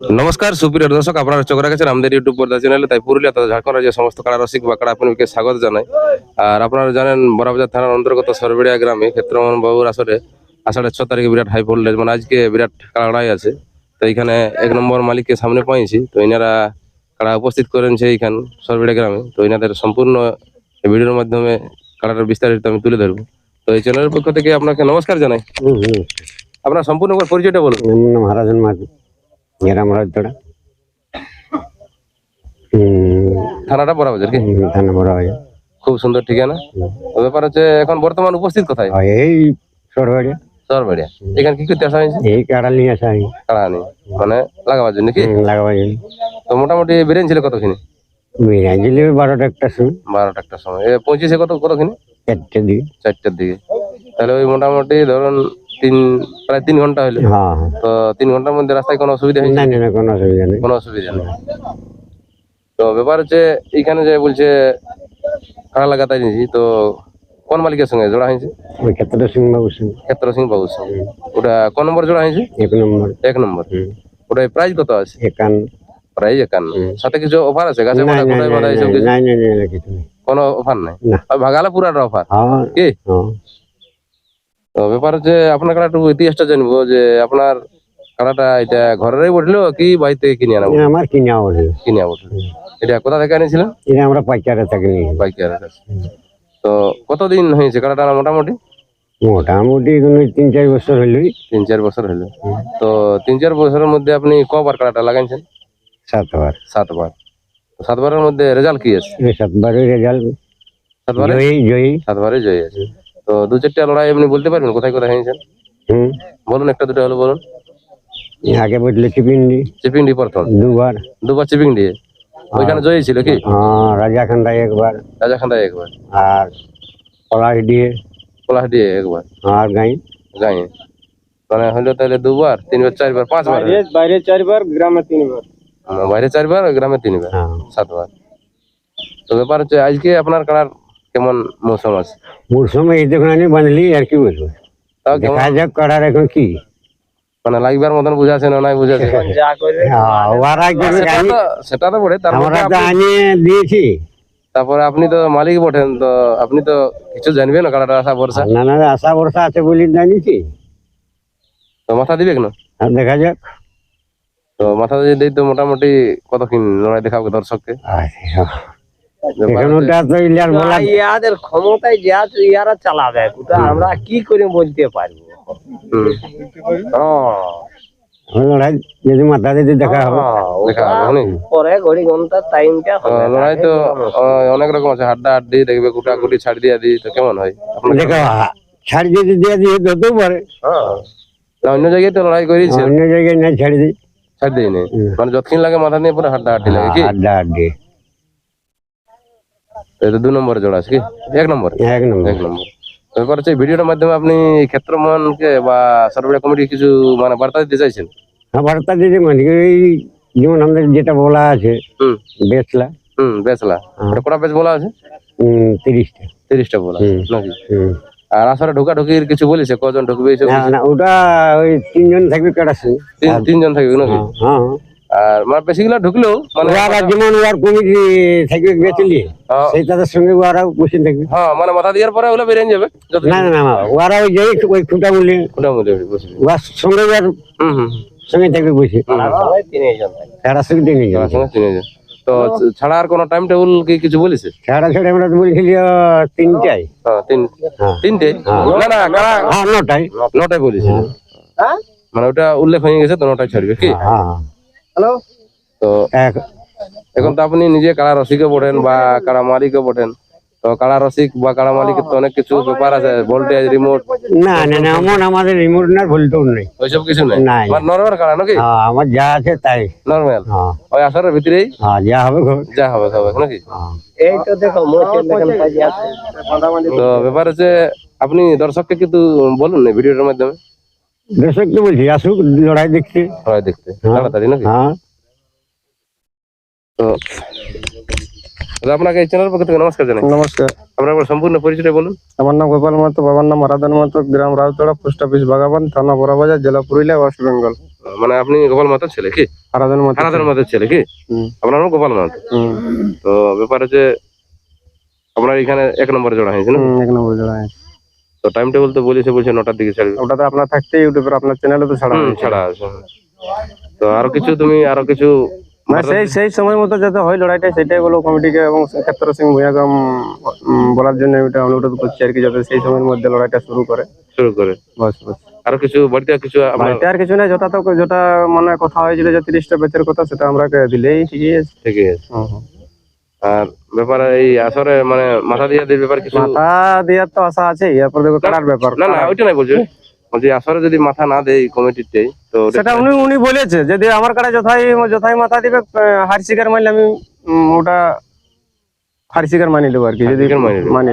নমস্কার সুপ্রিয় দর্শক আপনারা চোখ রেখেছেন আমাদের ইউটিউব পর্দা চ্যানেলে তাই পুরুলিয়া তথা ঝাড়খণ্ড রাজ্যের সমস্ত কাড়া রসিক বা কাড়া প্রেমীকে স্বাগত জানাই। আর আপনারা জানেন বড়াবাজার থানার অন্তর্গত সরবেড়িয়া গ্রামে ক্ষেত্রমোহন বাবুর আসরে আষাঢ়ের ছ তারিখে বিরাট হাই ভোল্টেজ মানে আজকে বিরাট কাড়া লড়াই আছে। তো এইখানে এক নম্বর মালিককে সামনে পাইছি তো এনারা কাড়া উপস্থিত করেছে এইখান সরবেড়িয়া গ্রামে। তো এনাদের সম্পূর্ণ ভিডিওর মাধ্যমে কাড়াটার বিস্তারিত আমি তুলে ধরবো। তো এই চ্যানেলের পক্ষ থেকে আপনাকে নমস্কার জানাই। আপনার সম্পূর্ণ পরিচয়টা বলুন। আমার নাম হারাজন মাঝি গ্রাম রাজতড়া হুম। থানাটা বড়াবাজার কি? থানা বড় হয় খুব সুন্দর ঠিকানা। ব্যাপার হচ্ছে এখন বর্তমান উপস্থিত কোথায়? এই সরবাড়ি সরবাড়িয়া। এখানে কি করতে আসা হয়েছে? এই কাড়াল নিয়ে আসা হয় কাড়া নেই মানে লাগাবার জন্য কি? লাগাবাই তো মোটামুটি বেরেন ছিল কতখানি বিরিয়ানি দিলে বারোটা একটা সময়। বারোটা একটা সময়। পঁচিশে কত কতখানি চারটে দিকে। চারটার দিকে। তাহলে ওই মোটামুটি ধরুন তিন প্রায় তিন ঘণ্টা হলো হ্যাঁ হ্যাঁ। তো তিন ঘণ্টার মধ্যে রাস্তায় কোনো অসুবিধা হয়েছে না না না কোনো অসুবিধা নেই। কোনো অসুবিধা নেই। তো ব্যাপার হচ্ছে এইখানে যে বলছে কাড়া লাগাতে নিয়েছি তো কোন মালিকের সঙ্গে জোড়া হয়েছে? ওই ক্ষেত্রে সিং বাবুর সঙ্গে। ক্ষেত্র সিং বাবুর সঙ্গে। ওটা কোন নম্বর জোড়া হয়েছে? এক নম্বর। এক নম্বর। ওটা প্রাইস কত আছে? একান প্রাইস একান্ন। হুম। সাথে কিছু অফার আছে? গাছে না কোথায় বাঁধা এইসব কিছু? কোনো অফার নাই? ভাগালে পুরাটা অফার হ্যাঁ। কি? তো ব্যাপার হচ্ছে আপনার কাড়া একটু ইতিহাসটা জানব যে আপনার কাড়াটা এটা ঘরেরই উঠল কি বাড়িতে কিনে আনা এটা আমার কিনা ওঠে কিনে উঠল এটা কোথা থেকে এনেছিলেন? এটা আমরা পাইকারে থাকি বাইকের কাছে তো কতদিন হয়েছে আনা মোটামুটি? মোটামুটি কোনো তিন চার বছর হইলই। তিন চার বছর হলো তো তিন চার বছরের মধ্যে আপনি কবার কাড়াটা লাগাইছেন? সাতবার। সাতবার। তো সাতবারের মধ্যে রেজাল্ট কি আছে? এই সাতবারের রেজাল্ট সাতবারে? জয়ী জয়ী। সাতবারে জয় আছে। তো দু চারটা লড়াই আপনি বলতে পারবেন? কোথায় কোথায় হয়েছেন হুম। বলুন একটা দুটো হলো বলুন। আগে বদলে চিপিন্ডি। চিপিং ডি প্রথম। দুবার। দুবার চিপিং দিয়ে ওইখানে জয়ী ছিল কি? আহ, রাজাখান্ডায় একবার। রাজা খান্দায় একবার। আর পলাশ দিয়ে। পলাশ দিয়ে একবার। আর গাই। গাই। মানে হলো তাহলে দুবার তিনবার চারবার পাঁচবার? বাইরে চারবার গ্রামে তিনবার। বাইরে চারবার গ্রামে তিনবার? হ্যাঁ। সাতবার। তো ব্যাপার হচ্ছে আজকে আপনার কাড়ার কেমন মৌসুম আছে? মরশুমে এই দেখুন আমি বাঁধলি আর কি বলব? তাও কেমন? দেখা যাক করার এখন কি। মানে লাগবার মতন বুঝাছে না নাই বুঝাছে? হ্যাঁ, সেটা তো- আমরা আনিয়ে দিয়েছি। তারপরে আপনি তো মালিক বটেন তো আপনি তো কিছু জানবেন না কাড়াটা আসা ভরসা? না না আশা ভরসা আছে বলি জানিয়েছি। তো মাথা দিবে না? আর দেখা যাক। তো মাথা দিয়ে দিই তো মোটামুটি কতক্ষণ লড়াই দেখাবে দর্শককে? ইয়াদের ক্ষমতায় যা ইয়ারা চালাবে ওটা আমরা কি করে বলতে পারব? লড়াই যদি মাথা যদি দেখা হবে। অনেক পরে ঘড়ি ঘণ্টার টাইমটা লড়াই তো অনেক রকম আছে হাড্ডা হাড্ডি দেখবে কুটা কুটি ছাড় দিয়া দিই তো কেমন হয়? দেখো ছাড় যদি দিয়ে দিয়ে পারে। অন্য জায়গায় তো লড়াই করেছে অন্য জায়গায় না ছাড়ি দিই। ছাড় দিই। মানে যতক্ষণ লাগে মাথা নিয়ে পুরো হাড্ডা হাড্ডি লাগে কি? আড্ডা আড্ডি তো এটা দু নম্বরে জোড়া আছে কি? এক নম্বর? এক নম্বর। এক নম্বর। তো ব্যাপার হচ্ছে ভিডিওটার মাধ্যমে আপনি ক্ষেত্রমোহনকে বা সর্বদা কমিটি কিছু মানে বার্তা দিতে চাইছেন? হ্যাঁ বার্তা দিদি মানে এই যেমন আমাদের যেটা বলা আছে হুম। বেচলা। হুম বেচলা। ওটা কটা বেচ বলা আছে? উম, তিরিশটা। তিরিশটা বলা নাকি? হুম। আর আসলে ঢোকা ঢুকির কিছু বলেছে? কজন ঢুকবে এইসব না ওটা ওই তিনজন থাকবে কাটাছে তিন তিনজন থাকবে নাকি? হ্যাঁ। আর মানে বেশিগুলো ঢুকলেও মানে ওরা যেমন কমিটি থাকবে বেচলি হ্যাঁ, সেই তাদের সঙ্গে বসে থাকবে। হ্যাঁ মানে মাথা দেওয়ার পরে ওগুলো বেরিয়ে যাবে না না না ওরা ওই যে ওই খুঁটা বসবে ওর সঙ্গে ওর হুম হুম সঙ্গে থাকবে বসে। সঙ্গে। তো ছাড়া আর কোনো টাইম টেবিল কি কিছু বলেছে? ছাড়া ছাড়া আমরা বলছিলি তিনটায় হ্যাঁ তিন হ্যাঁ। তিনটে? না না কারা? হ্যাঁ নটায় নটায় বলেছে। হ্যাঁ? মানে ওটা উল্লেখ হয়ে গেছে তো নটায় ছাড়বে কি? হ্যাঁ হ্যাঁ। হ্যালো তো এখন তো আপনি নিজে কাড়া রসিকও বটেন বা কাড়া মালিকও বটেন। তো কাড়া রসিক বা কাড়া মালিকের তো অনেক কিছু ব্যাপার আছে ভোল্টেজ রিমোট না না না এমন আমাদের রিমোট না ভুলতেও নেই। ওইসব কিছু নেই। মানে নর্মাল কাড়া নাকি? হ্যাঁ আমার যা আছে তাই। নর্মাল হ্যাঁ। ওই ভিতরেই? হ্যাঁ যা হবে। যা হবে হবে নাকি? হ্যাঁ। এই তো দেখো তো ব্যাপার হচ্ছে আপনি দর্শককে কিন্তু বলুন না ভিডিওটার মাধ্যমে। দর্শক তো বলছি আসুক লড়াই দেখতে। সবাই দেখতে। হ্যাঁ। তাড়াতাড়ি নাকি? হ্যাঁ। তো আপনাকে এই চ্যানেল পক্ষ থেকে নমস্কার জানাই। নমস্কার। আপনার সম্পূর্ণ পরিচয় বলুন। আমার নাম গোপাল মাহাতো বাবার নাম আরাধন মাহাতো গ্রাম রাউতড়া পোস্ট অফিস বাগাবান থানা বড়াবাজার জেলা পুরুলিয়া ওয়েস্ট বেঙ্গল। মানে আপনি গোপাল মাতার ছেলে কি? আরাধন মাহাতো। ছেলে কি? আপনার নাম গোপাল মাহাতো? তো ব্যাপার হচ্ছে আপনার এখানে এক নম্বরে জোড়া হয়েছে না? এক নম্বর জোড়া আছে। তো টাইম টেবিল তো বলেছে বলছে নটার দিকে ছাড়বে। ওটা তো আপনার থাকতে ইউটিউবের আপনার চ্যানেলে তো ছাড়া হয়েছে। ছাড়া আছে তো আরও কিছু তুমি আরও কিছু মানে সেই সেই সময় মতো যাতে হয় লড়াইটা সেটাই বলো কমিটিকে এবং ক্ষেত্র সিং ভূয়াগম বলার জন্য এটা অনুরোধ করছি আর কি যাতে সেই সময়ের মধ্যে লড়াইটা শুরু করে। শুরু করে। বাস বাস। আরও কিছু বাড়িতে কিছু আপনার বাড়িতে আর কিছু নাই যেটা তো যেটা মানে কথা হয়েছিল যে তিরিশটা বেচের কথা সেটা আমরা দিলেই ঠিকই আছে। ঠিকই আছে। হুম, হুম। আর ব্যাপারে এই আসরে মানে মাথা দিয়ে দিয়ে ব্যাপার কিছু মাথা দেওয়ার তো আশা আছে এরপর দেখো কাটার ব্যাপার না না ওইটা নাই বলছি। বলছি আসরে যদি মাথা না দেয় কমিটিতে তো সেটা উনি উনি বলেছে যদি আমার কাছে যথাই যথাই মাথা দিবে হার শিকার মারলে আমি ওটা মানি নেব আর কি যদি মানি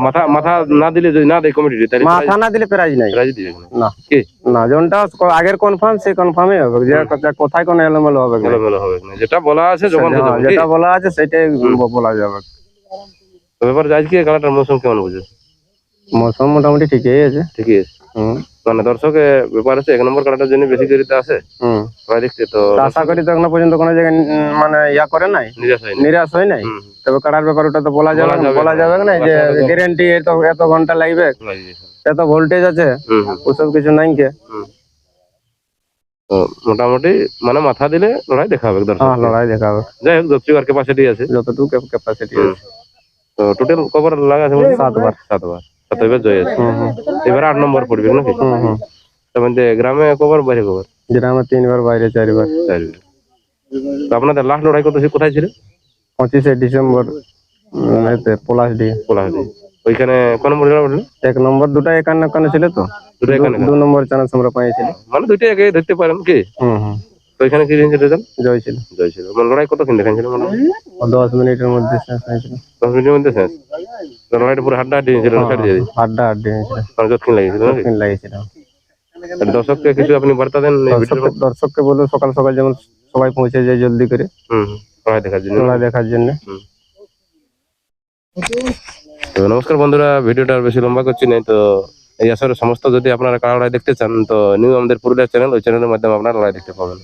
মাথা মাথা না দিলে যদি না দেয় কমিটিতে তাহলে মাথা না দিলে প্রাইজ নাই। প্রাইজ দিবে না। না। কি? না যেমনটা আগের কনফার্ম সেই কনফার্মই হবে। যে কোথায় কোন এলোমেলো হবে এলোমেলো হবে না যেটা বলা আছে যখন যেটা বলা আছে সেটাই বলা যাবে। তো ব্যাপার আজকে খেলাটার মৌসুম কেমন বুঝে মৌসুম মোটামুটি ঠিকই আছে। ঠিকই আছে। হুম। মানে দর্শকে ব্যাপার আছে এক নম্বর খেলাটার জন্য বেশি সবাই দেখতে তো আশা করি তো এখনও পর্যন্ত কোনো জায়গায় মানে ইয়া করে নাই? নিরাশ হয় নাই। তবে কাটার ব্যাপার ওটা তো বলা যাবে বলা যাবে না। যে গ্যারেন্টি এত এত ঘণ্টা লাগবে। এত ভোল্টেজ আছে। ওসব কিছু নাই কে। তো মোটামুটি মানে মাথা দিলে লড়াই দেখা হবে দর্শক হ্যাঁ লড়াই দেখাবে যাই হোক আর ক্যাপাসিটি আছে। যতটুকু ক্যাপাসিটি আছে। তো টোটাল কভার লাগা আছে সাতবার। সাতবার। সাতবার জয় আছে। হুম আট নম্বর পড়বে নাকি? তার গ্রামে কভার বাইরে যেটা আমার তিনবার বাইরে চারবার। চারবার। তো আপনাদের লাস্ট লড়াই কত কোথায় ছিল? পঁচিশে ডিসেম্বর পলাশ দিয়ে। কোলাহাটি ওইখানে কোন নম্বর জেলা এক নম্বর দুটা একান্ন একান্ন ছিল তো। দুটো এখানে দু নম্বর চান্স আমরা পাইছিল মানে দুইটা আগে ধরতে পারেন কি? হুম হুম। তো ওইখানে কি রেঞ্জ রেজাল্ট জয় ছিল। জয় ছিল। মানে লড়াই কতক্ষণ দেখাচ্ছিল মানে দশ মিনিটের মধ্যে শেষ হয়েছিল। দশ মিনিটের মধ্যে শেষ? লড়াইটা পুরো হাড্ডা হাড্ডি ছিল ছাড় দিয়ে দিই আড্ডা আড্ডি হয়েছিল মানে যতক্ষণ লাগিয়েছিল তিন লাগিয়েছিল দর্শককে কিছু আপনি বার্তা দেন দর্শককে বলব সকাল সকাল যেমন সবাই পৌঁছে যায় জলদি করে। হুম লড়াই দেখার জন্য। লড়াই দেখার জন্য। তো নমস্কার বন্ধুরা ভিডিওটা আর বেশি লম্বা করছি না তো এই আসলে সমস্ত যদি আপনারা কারা লড়াই দেখতে চান তো নিউ আমাদের পুরুলিয়া চ্যানেল ওই চ্যানেলের মাধ্যমে আপনারা লড়াই দেখতে পাবেন।